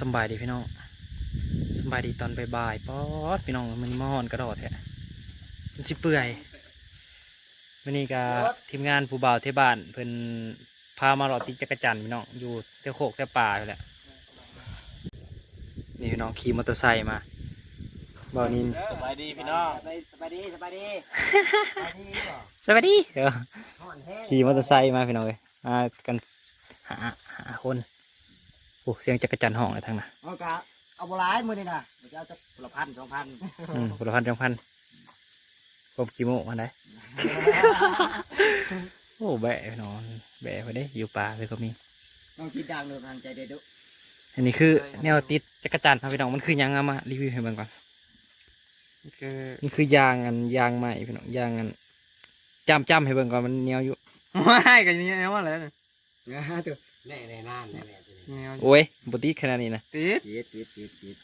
สำบายดีพี่น้องสำบายดีตอนบ่ายๆป๊อดพี่น้องมันมอนกระโดดแท้มันสิเปื่อยวันนี้ก็ทีมงานผู้บ่าวเทบ้านเพิ่นพามาหลอดติจักรจันทร์พี่น้องอยู่เที่ยวโคกเที่ยวป่าอยู่แหละนี่พี่น้องขี่มอเตอร์ไซค์มาบ่าวนินสบายดีพี่น้องสบายสบายดีสบายดีสบายดีเหรอสวัสดีเออห่อนแห้งขี่มอเตอร์ไซค์มาพี่น้องเลยมากันหาหาคนโอ้เสียงจักรจันทร์ห้องเลยทั้งน่ะเอากะเอาโบราณมือนี่นะเดี๋ยวจะเอาจะคนละพันสองพันอืมคนละพันสองพันครบกี่โมงวันไหน โอ้แบะพี่น้องแบะไปได้อยู่ป่าเลยก็มี น้องคิดดังเลยทางใจเด็ดดุอันนี้คือแนวติดจักรจันทร์ครับพี่น้องมันคือหยังเอามารีวิวให้เบิ่งก่อนคือมันคือยางอันยางใหม่พี่น้องยางอันจำจำให้เบิ่งก่อนมันเหนียวอยู่ไม่กันยังไงว่าอะไรเนี่ยนะฮะตัวแน่แน่นานแน่แน่ ตัวนี้โอ้ยบติดขนาดนี้นะติดติดติดติดติด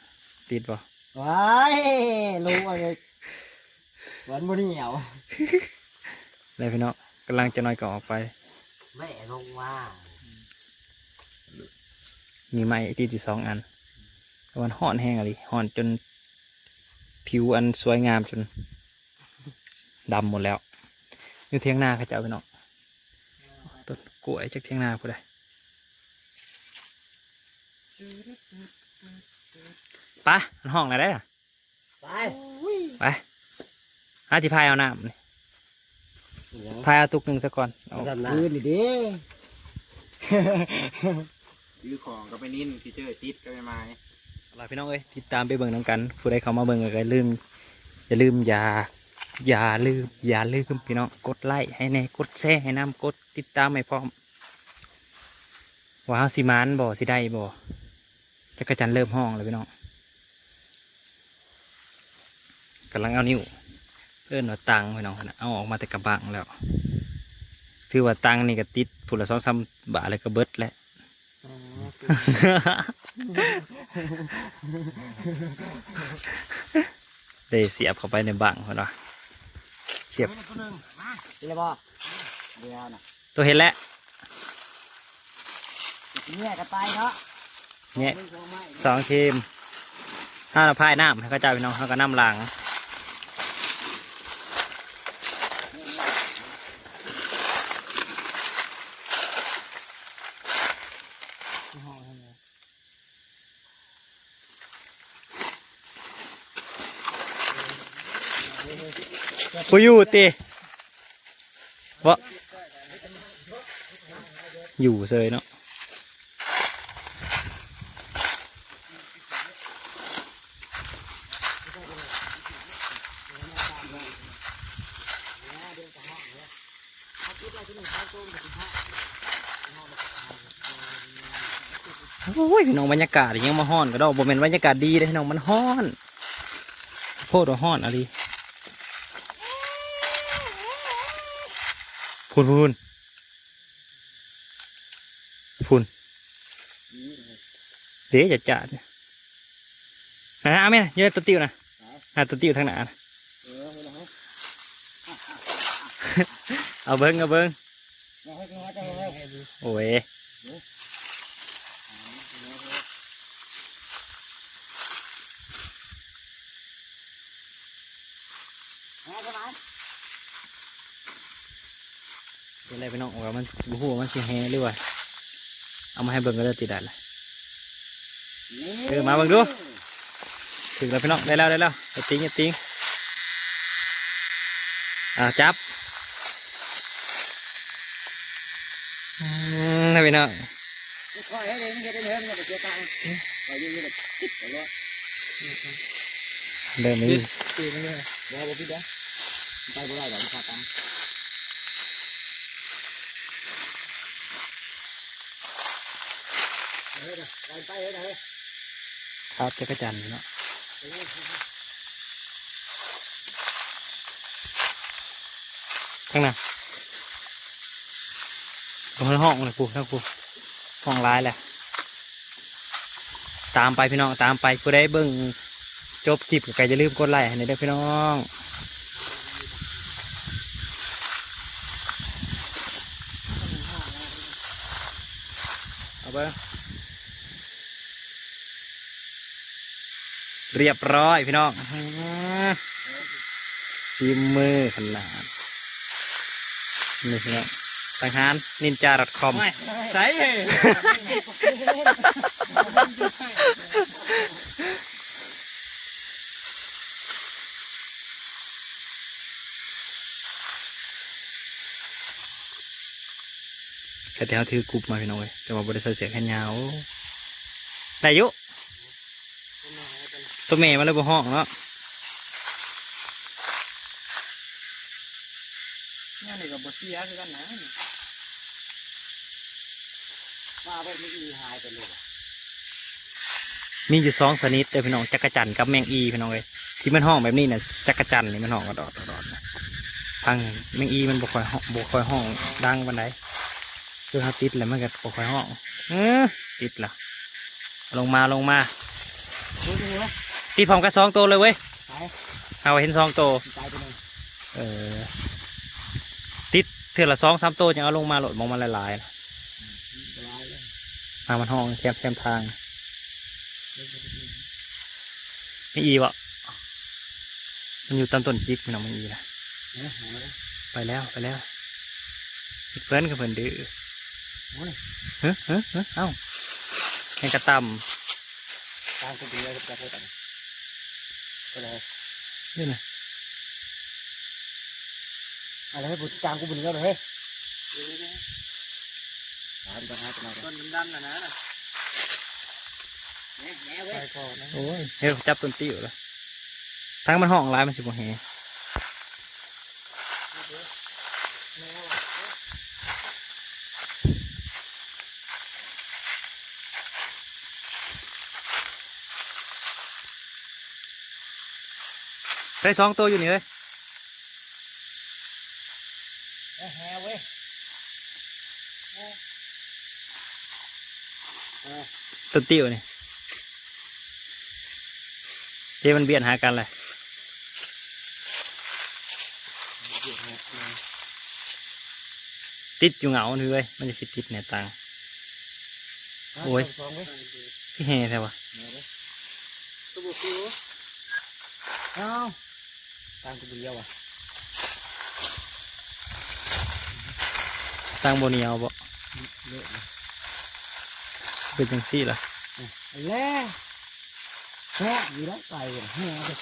ติดป่ะว้ายรู้อะไรหวานบุเหนียวเลยพี่น้องกำลังจะน้อยก่อออกไปแม่ลงว่า มีไม้ติดอยู่สองอันแต่มันห่อนแห้งอะไรห่อนจนผิวอันสวยงามจนดำหมดแล้วอยู่เทียงนาเขาจะเอาไปเนาะต้นกล้วยจากเทียงนาผู้ใด ไปะมันห้องอะไรได้ล่ะไปไปหาที่พายเอาน้ำนี่พายเอาตุกหนึ่งซะก่อนเอาคืนนี่ดิ ซื้อของก็ไปนิ่นฟีเจอร์ติดก็ไม่มาเอาล่ะพี่น้องเอ้ยติดตามไปเบิ่งน้ำกันผู้ใดเข้ามาเบิ่งก็อย่าลืมอย่าลืมอย่าอย่าลืมอย่าลืมพี่น้องกดไลค์ให้แน่กดแชร์ให้น้ำกดติดตามให้พร้อมว้าวสิมานบ่สิได้บ่ จักรจันทร์เริ่มห้องแล้วพี่น้องกำลังเอานิ้วเอิ้นว่าตังพี่น้องนะเอาออกมาแต่กระบังแล้วถือว่าตังนี่ก็ติดผุละสองสามบาทเลยก็เบิดแล้วได้เสียบเข้าไปในบังเขาเนาะเสียบคนหนึ่งมาดีเลยบ่เดียวน่ะตัวเห็นแล้วเนี่ยกระต่ายเนาะ เนี่ยสองทีมห้าเราพายน้ำให้เขาเจ้าพี่น้องเขาก็น้ำหลังกูอยู่ตีวะอยู่เลยเนาะ โอ้ยพี่น้องบรรยากาศยังมาฮ้อนก็ดอกบ่แม่นบรรยากาศดีเลยพี่น้องมันฮ้อนโคตรว่าฮ้อนอะไรพูนพูนพูนเดี๋ยวจะจัดนี่ยนะเอาไหมนะเยอะตัวติ้วนะอะตัวติ้วทางหนานะ เออไม่ต้องให้ เอาเบิ้งเอาเบิ้งโอ้ยเป็นไรพี่น้องว่ามันบูฮูว่มันสิแฮหรือว่าเอามาให้เบิ้งก็ได้ติดได้เลยเออมาเบิ่งดูถึงแล้วพี่น้องได้แล้วได้แล้วอย่าติ้งอย่าติ้งอ่าจับอืม นะพี่น้องคอยให้เองให้เดินเดินอย่าไปเสียตังค์คอยยืนยืนแบบติดไปเลยเดินนี้ตีมันเลยเดี๋ยวบอกพี่เด้อไปบ่ได้หรอกขาตังค์เฮ้ยไปไปเฮ้ยเฮ้ยครับจักรจันทร์เนาะข้างหน้า ตรงห้องเลยปูทั้งปูห้องร้ายแหละตามไปพี่น้องตามไปผู้ใดเบิ่งจบคลิปก็อย่าลืมกดไลค์ให้หน่อยเด้พี่น้องเอาไปเรียบร้อยพี่น้องอื้อชิมมือขนาดนี่พี่น้อง ทางหารนินจา .com ใส่แค่แถวถือกรุบมาพี่น้องเว้ยแต่ว่าบริษัทเสียแค่ยาวได้อยุตัวเมย์มาเลยบ่ห้องเนาะเนี่ยนี่กับบเสียคือกันนะ มาไปไม่อีหายไปเลย มีอยู่สองชนิดเด้อพี่น้องจักรจันกับแมงอีพี่น้องเว้ยที่มันห้องแบบนี้น่ะจักรจันนี่มันห้องกระดอดกระดอดนะพังแมงอีมันบ่ค่อยห้องบ่ค่อยห้องดังปานใดคือเขาติดแล้วมันก็บ่ค่อยห้องเออติดละลงมาลงมาติดพร้อมกันสองตัวเลยเว้ยเอาเห็นสองตัวเออติดเถื่อละสองสามตัวยังเอาลงมาหลดมองมันหลายๆนะสบายเลยทางมันห้องแคบแคบทาง ไม่อีวะมันอยู่ตามต้นจิกมันเอาไม่อีนะเอ๊ะหายแล้วไปแล้วไปแล้วอีกเพื่อนกับเพื่อนดื้อโอ้ยเฮ้ยเฮ้ยเฮ้ยเอ้าแข่งกระตตามคนดีเลยจะพูดอะไรไปเลยำนี่นะอะไรให้บุตรกลางกูบุญเยอะเลยเฮ้ยหายไปหายไปไหนต้นดำๆนะนะ แหน่แหน่เว้ยก่อนนะโอ้ยเฮ้ยจับต้นติ้วเลยทั้งมันห้องร้ายมันสิบโมเหได้สองตัวอยู่นี่เลยแหน่แหน่เว้ยต้นติ้วนี่ เจมันเบียดหากันเลยติดอยู่เหงาเลย มันจะคิดติดเนี่ยตังโอ้ยพี่แห่ใช่ปะเอาตามกูบุญเยอะว่ะตังโบเนียวบ่เอะเลยเป็นจังซี่ล่ะแล้ว แหน่อยู่แล้วไปเลยแหน่เว้ย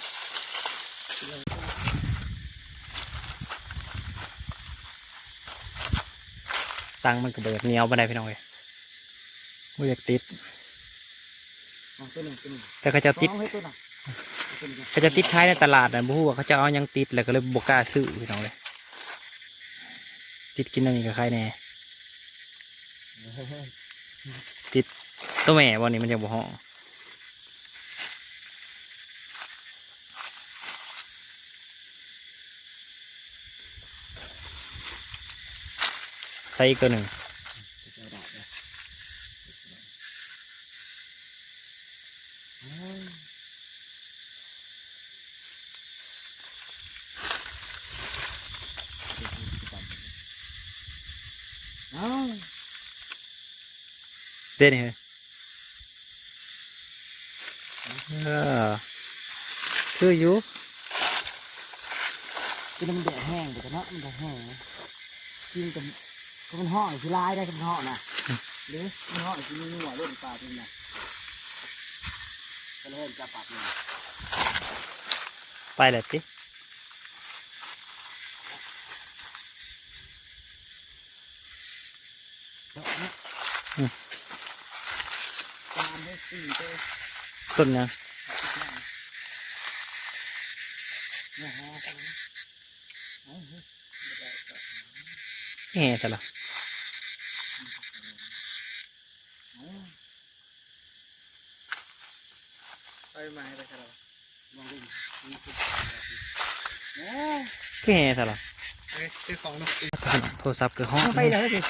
ตังมันก็เบิดเหนียวบันไดพี่น้องเว้ยไม่อยากติดเอาตัวหนึ่งตัวหนึ่งแต่เขาจะติดสองให้ตัวหนึ่งตัวหนึ่งเขาจะติดท้ายในตลาดนะบ่ฮู้ว่าเขาจะเอาหยังติดแล้วก็เลยบกล้าซื้อพี่น้องเลยติดกินอันนี้กับใครแน่ตัวแม่บ่นี่มันจะบ่ห้อง ใส่อีกตัวหนึ่งเอ้าเด่นเลย เออคืออยู่กินแล้วมันแดดแห้งแต่เนาะมันจะแห้งกินกับก็มันห่อคือลายได้กับมันห่อนะหรือมันห่อคือมีหัวรุ่นปลาจริงนะก็เลยจะปรับเลยไปแหละติตามให้สี่ตัวต้นหยังเนี่ยฮะแห่แต่ละ ไปมาให้ไปกันเรามองดิเนี่ยคือแห่แต่ละเอ้ยซื้อของเนาะโทรศัพท์คือห้องไปเลยสิ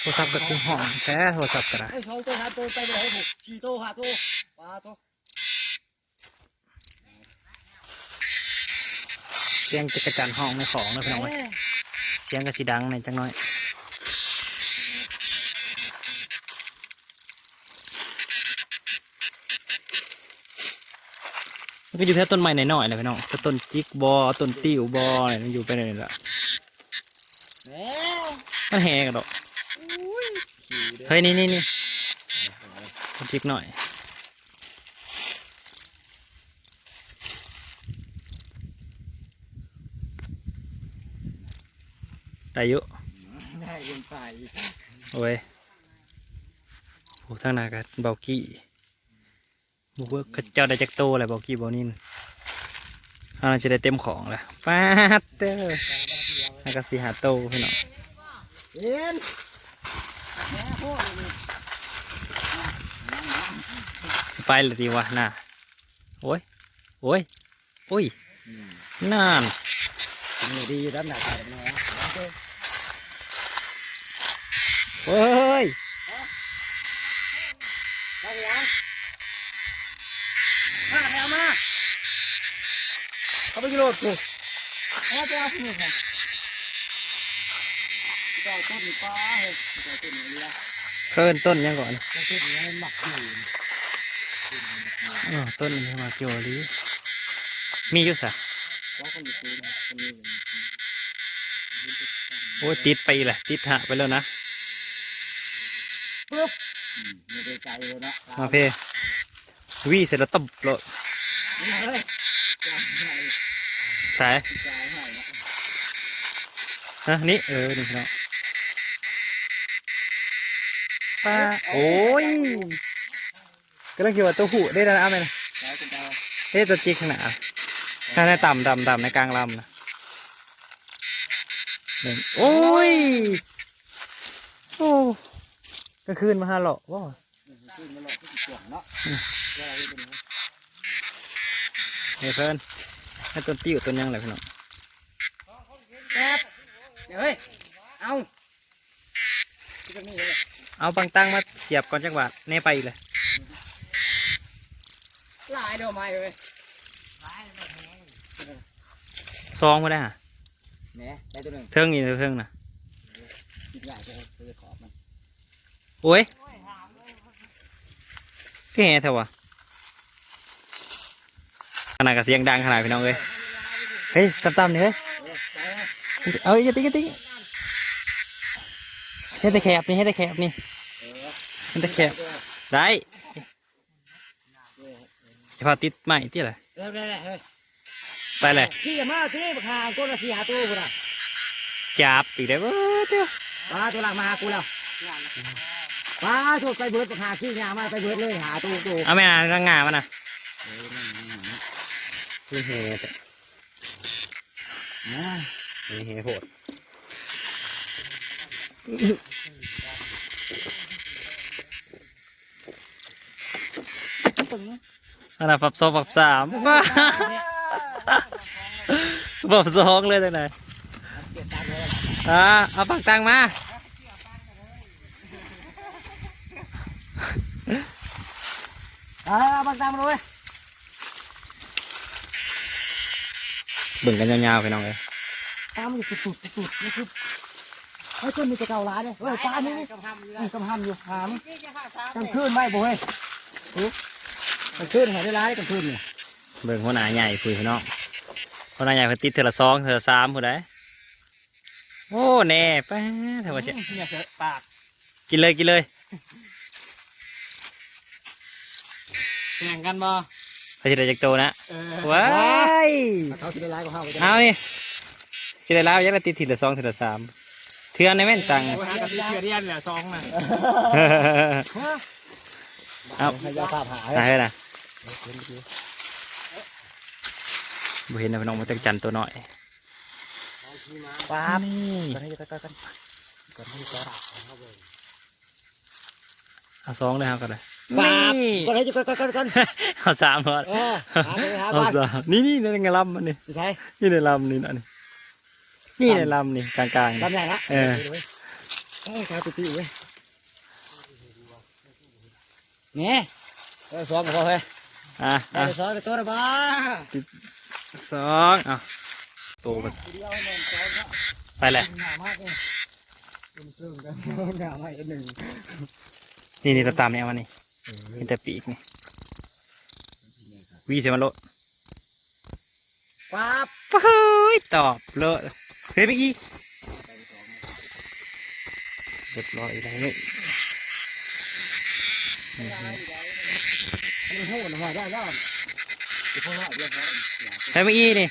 โทรศัพท์ก็คือห้องแท้โทรศัพท์ก็ได้ไอ้สองตัวสามตัวไปเลยหกสี่ตัวห้าตัวปลาตัวเสียงจักรจันทร์ห้องในของนะพี่น้องเว้ยเสียงก็สีดังในอยจังน้อย มันก็อยู่แค่ต้นไม้หน่อยๆเลยพี่น้องแต่ต้นจิกบอต้นติ้วบออะไรมันอยู่ไปเลยละแหม่มันแหกันดอกเฮ้ยนี่นี่นี่ต้นจิกหน่อยแต่อายุได้เงินไปโอ้ยโอ้ทางหน้ากันเบากี้ บุกเขาเจ้าได้จักโตแหละเบากี้เบานินเอาน่าจะได้เต็มของแล้วป้าดเด้อแล้วก็สีหาโตพี่น้องเอ็นแหม่โคตรเลยไปเลยดีวะน่ะโอ้ยโอ้ยโอ้ยน่านนี่ดีอยู่ด้านหน้าตาแหม่เฮ้ย ได้ยังมาแถวมาเขาไปกิโลดกูเอาไปเอาที่นี่ค่ะเจ้าต้ นนี่ป้าเฮ้ยเจ้าต้นนี่ละเพิ่นต้นยังก่อนเจ้าต้นนี่มันหมักอยู่อ๋อต้นนี้มาเกี่ยวลีมีอยู่สะว่าคนอยู่ตูนคนนี้โอ้ยติดไปแหละติดหะไปแล้วนะปึ๊บไม่ได้ใจเลยนะมาเพวีเสร็จแล้วตบโลดนี่เลยจ่ายให้ สายจ่ายให้นะฮะนี่เออนี่พี่น้องป้าโอ้ยก็ต้องคิดว่าตัวหูได้แล้วนะเอาไหมนะจ่ายคุณตาเฮ้ยตัวจิกขนาดถ้าในต่ำต่ำต่ำในกลางลำนะหนึ่งโอ้ยโอ้ก็คืนมาฮาหรอกว่าขึ้นมาหลอกที่สิบกว่าเนาะว่าอะไรเป็นเฮ้ยเพิ่น ให้ต้นติ้วต้นยังไรพี่น้องแป๊บเดี๋ยวเฮ้ย เอาที่ตรงนี้เลยเอาบางตั้งมาเสียบก่อนจักบาทแน่ไปอีกเลยลายเดียวไม้เลยซองมาได้ฮะแหน่ได้ตัวหนึ่งเทิงนี่เทิงนะคิดใหญ่จะจะขอบมันโอ้ยพี่แห่เถอะวะ ขนาดกับเสียงดังขนาดพี่น้องเลยเฮ้ยต่ำๆนี่เฮ้ยเออใจนะเอาอย่าติ๊กอย่าติ๊กให้แต่แคบนี่ให้แต่แคบนี่เออให้แต่แคบได้จะพาติดใหม่ที่อะไรเริ่มได้แล้วเฮ้ยไปเลยที่มาที่บักหาตัวละสี่หาตัวกูนะจับอีกแล้วเว้ยเจ้าปลาตัวหลังมาหากูแล้วปลาตัวไปเบิร์ดบักหาขี้ยามาไปเบิร์ดเลยหาตัวตัวเอาแม่นางงามันนะ นี่เฮแต่นะนี่เฮโหดอันนั้นฝับสองฝับสามบ้าฝับสองเลยจังไหนเก็บตังค์เลยอ่าเอาปักตังมาอ่าบังตังมาเลย บิ่งกันยาวๆไปน้องเลยตามมันสุดสุดสุดนี่คือไอ้ต้นมีจะเก่าร้านเนี่ยเฮ้ยปลานี่นี่กำห้ำอยู่หามกลางคืนไม่บ่เฮ้ยกลางคืนเห็นได้ร้ายกลางคืนเนี่ยเบิ่งหัวหน้าใหญ่คุยพี่น้องหัวหน้าใหญ่เพิ่นติดเทอละสองเทอละสามผู้ใดโอ้แน่ไปเถอะว่าเจ๊เนี่ยเสือปากกินเลยกินเลยแข่งกันบ่ ไปสิได้จักโตนะเออว้ายเขาสิได้ร้ายกว่าเขาเอานี่สิได้แล้วยักษ์ละติดทีละสองทีละสามเทือนในแม่นตังหากับที่เกลียนแหละซองน่ะเอาให้ยาภาพหาหายไปนะบ่เห็นนะพี่น้องมาจักจันตัวน้อยป๊าบนี่ก่อนให้จะก่อนก่อนก่อนให้จะก่อนเอาสองเลยครับกันเลย ป๊าบนี่ก่อนให้จะก่อนก่อนก่อนก่อนเอาสามก่อนเออหาเลยหาเอาบ้านสามนี่นี่ในลำมันนี่ใช่นี่ในลำนี่นะนี่นี่ในลำนี่กลางๆลำใหญ่ละเออเอ้ยขาตุ้ยเว้ยเนี่ยเออสองกับพ่อเฮ้ยอะได้อะสองกับตัวนะบ้าสองเอาโตกันเดียวเนี่ยสองเนาะไปเลยหนามากเลยเพิ่มกันหนามากหนึ่งนี่นี่ตัวตามนี่เอา มานี่เห็นแต่ปีกนี่วีเสมาโลดปั๊บเฮ้ยตอบเลยเฮ้ยเมื่อกี้เรียบร้อยแล้วนี่อันนี้โหดหน่อยได้แล้วเดี๋ยวพวกเราเรียกเขาใช้เมื่อกี้นี่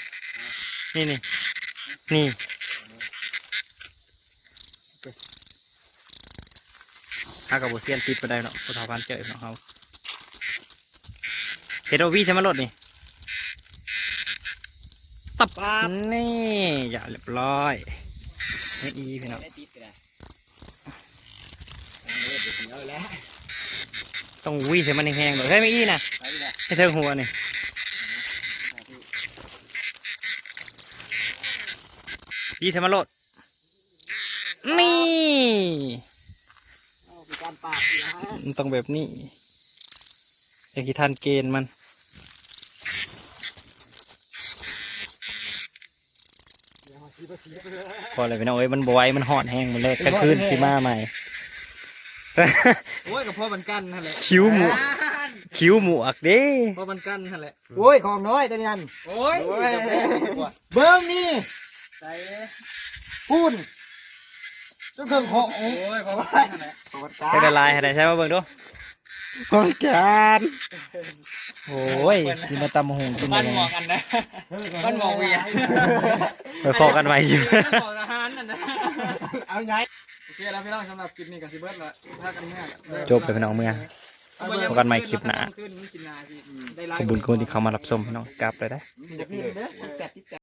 นี่นี่นี่ ถ้ากับบุเซียนติดไปได้เนาะพุทธพันธ์เจอเนาะเขาเฮดโอวีใช่ไหมรถนี่ตับนี่อย่าเรียบร้อยไม่อีพี่น้องได้ติดกันเล่นเดียวแล้วต้องวีใช่มันแห้งๆเลยเฮ้ยไม่อีนะไปเลยให้เธอหัวนี่วีใช่มันรถนี่ มีการปาดอีกนะ มันต้องแบบนี้อยากกิทันเกณฑ์มัน พอเลยพี่น้องเอ้ยมันบวยมันหอดแห้งหมันเลยกลางคืนสิมาใหม่ โอ้ยกับพ่อมันกั้นนั่นแหละคิ้วหมูคิ้วหมวกเด้พ่อมันกั้นนั่นแหละโอ้ยของน้อยตัวนี้นั่นโอ้ยโอ้ยจะแพ้ดีกว่าเบิ้งนี่ใส่ปูนเจ้าเครื่องของโอ้ยพ่อมันกั้นนั่นแหละใช้ละลายให้ได้ใช่ป่ะเบิ่งดูของการโอ้ยกินมาตำหงกินบ้ามานหมอกันนะบ้านหมอเวียนไปพอกันไว้อยู่บ้านหมออาหารนั่นนะเอาไงโอเคแล้วพี่น้องสำหรับคลิปนี้กับซิเบิร์ตละถ้ากันแม่จบไปพี่น้องเมื่อพบกันใหม่คลิปหน้าขอบคุณคนที่เข้ามารับชมพี่น้องกลับเลยได้เดี๋ยวนี้เด้อแปดที่แปด